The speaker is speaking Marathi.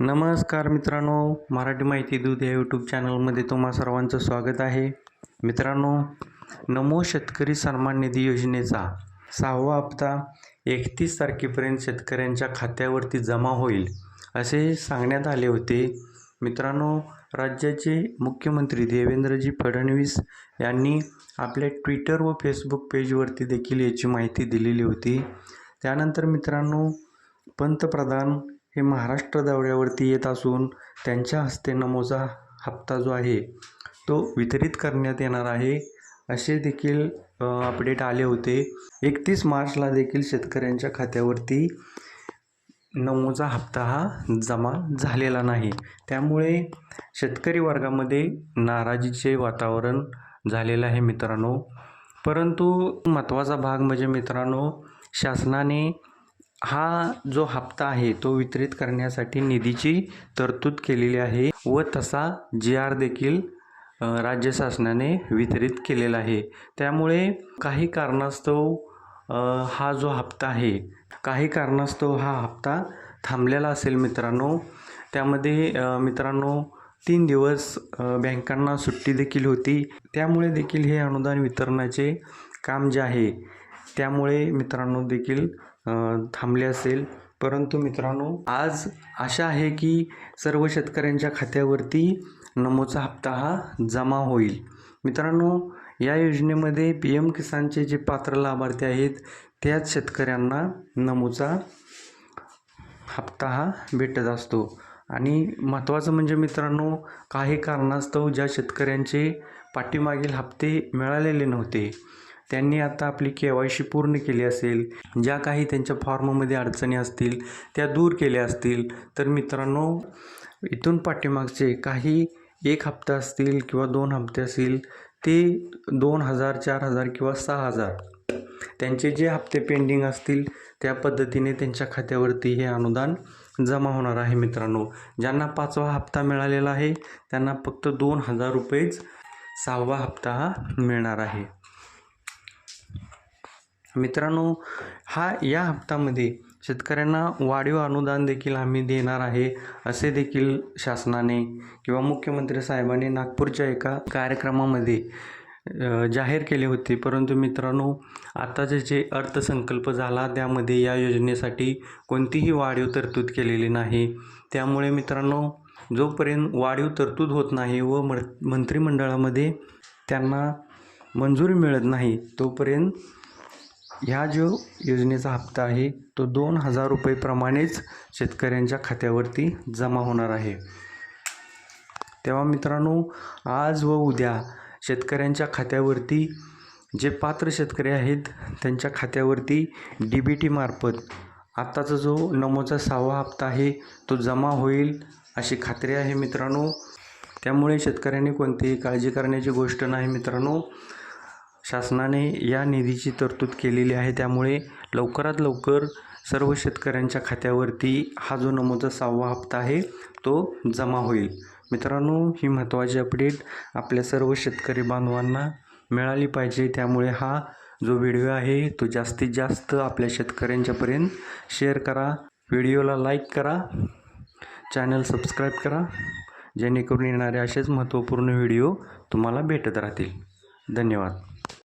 नमस्कार मित्रांनो मराठी माहिती दूध या यूट्यूब चॅनलमध्ये तुम्हा सर्वांचं स्वागत आहे. मित्रांनो नमो शेतकरी सन्मान निधी योजनेचा सहावा हप्ता एकतीस तारखेपर्यंत शेतकऱ्यांच्या खात्यावरती जमा होईल असे सांगण्यात आले होते. मित्रांनो राज्याचे मुख्यमंत्री देवेंद्रजी फडणवीस यांनी आपल्या ट्विटर व फेसबुक पेजवरती देखील याची माहिती दिलेली होती. त्यानंतर मित्रांनो पंतप्रधान हे महाराष्ट्र दौऱ्यावरती येत असून त्यांच्या हस्ते नमोचा हप्ता जो आहे तो वितरित करण्यात येणार आहे असे देखील अपडेट आले होते. एकतीस मार्चला देखील शेतकऱ्यांच्या खात्यावरती नऊचा हप्ता हा जमा झालेला नाही. त्यामुळे शेतकरी वर्गामध्ये नाराजीचे वातावरण झालेलं आहे मित्रांनो. परंतु महत्त्वाचा भाग म्हणजे मित्रांनो शासनाने हा जो हप्ता आहे तो वितरित करण्यासाठी निधीची तरतूद केलेली आहे व तसा जी आर देखील राज्य शासनाने वितरित केलेला आहे. त्यामुळे काही कारणास्तव हा जो हप्ता आहे काही कारणास्तव हा हप्ता थांबलेला असेल मित्रांनो. त्यामध्ये मित्रांनो तीन दिवस बँकांना सुट्टी देखील होती. त्यामुळे देखील हे अनुदान वितरणाचे काम जे आहे त्यामुळे मित्रांनो देखील थांबले असेल. परंतु मित्रांनो आज आशा आहे की सर्व शेतकऱ्यांच्या खात्यावरती नमोचा हप्ता हा जमा होईल. मित्रांनो या योजनेमध्ये पी एम किसानचे जे पात्र लाभार्थी आहेत त्याच शेतकऱ्यांना नमूचा हप्ता हा भेटत असतो. आणि महत्त्वाचं म्हणजे मित्रांनो काही कारणास्तव ज्या शेतकऱ्यांचे पाठीमागील हप्ते मिळालेले नव्हते त्यांनी आता आपली के वाय सी पूर्ण केली असेल. ज्या काही त्यांच्या फॉर्ममध्ये अडचणी असतील त्या दूर केल्या असतील. तर मित्रांनो इथून पाठीमागचे काही एक हप्ता असतील किंवा दोन हप्ते असतील ते दोन हजार चार हजार किंवा सहा हजार. त्यांचे जे हप्ते पेंडिंग असतील त्या पद्धतीने त्यांच्या खात्यावरती हे अनुदान जमा होणार आहे मित्रांनो. ज्यांना पाचवा हप्ता मिळालेला आहे त्यांना फक्त दोन हजार रुपयेच सहावा हप्ता हा मिळणार आहे. मित्रांनो हा या हप्त्यामध्ये शेतकऱ्यांना वाढीव अनुदान देखील आम्ही देणार आहे असे देखील शासनाने किंवा मुख्यमंत्री साहेबांनी नागपूरच्या एका कार्यक्रमामध्ये जाहीर केले होते. परंतु मित्रांनो आताचे जे अर्थसंकल्प झाला त्यामध्ये या योजनेसाठी कोणतीही वाढीव तरतूद केलेली नाही. त्यामुळे मित्रांनो जोपर्यंत वाढीव तरतूद होत नाही व मंत्रिमंडळामध्ये त्यांना मंजुरी मिळत नाही तोपर्यंत ह्या जो योजनेचा हप्ता आहे तो दोन हजार रुपयेप्रमाणेच शेतकऱ्यांच्या खात्यावरती जमा होणार आहे. तेव्हा मित्रांनो आज व उद्या शेतकऱ्यांच्या खात्यावरती जे पात्र शेतकरी आहेत त्यांच्या खात्यावरती डी बी टीमार्फत आत्ताचा जो नमोचा सहावा हप्ता आहे तो जमा होईल अशी खात्री आहे मित्रांनो. त्यामुळे शेतकऱ्यांनी कोणतीही काळजी करण्याची गोष्ट नाही मित्रांनो. शासनाने या निधीची तरतूद केलेली आहे. त्यामुळे लवकरात लवकर सर्व शेतकऱ्यांच्या खात्यावरती हा जो नमोचा सहावा हप्ता आहे तो जमा होईल. मित्रांनो ही महत्त्वाची अपडेट आपल्या सर्व शेतकरी बांधवांना मिळाली पाहिजे. त्यामुळे हा जो व्हिडिओ आहे तो जास्तीत जास्त आपल्या शेतकऱ्यांच्यापर्यंत शेअर करा. व्हिडिओला लाईक करा. चॅनल सबस्क्राईब करा. जेणेकरून येणारे असेच महत्त्वपूर्ण व्हिडिओ तुम्हाला भेटत राहतील. धन्यवाद.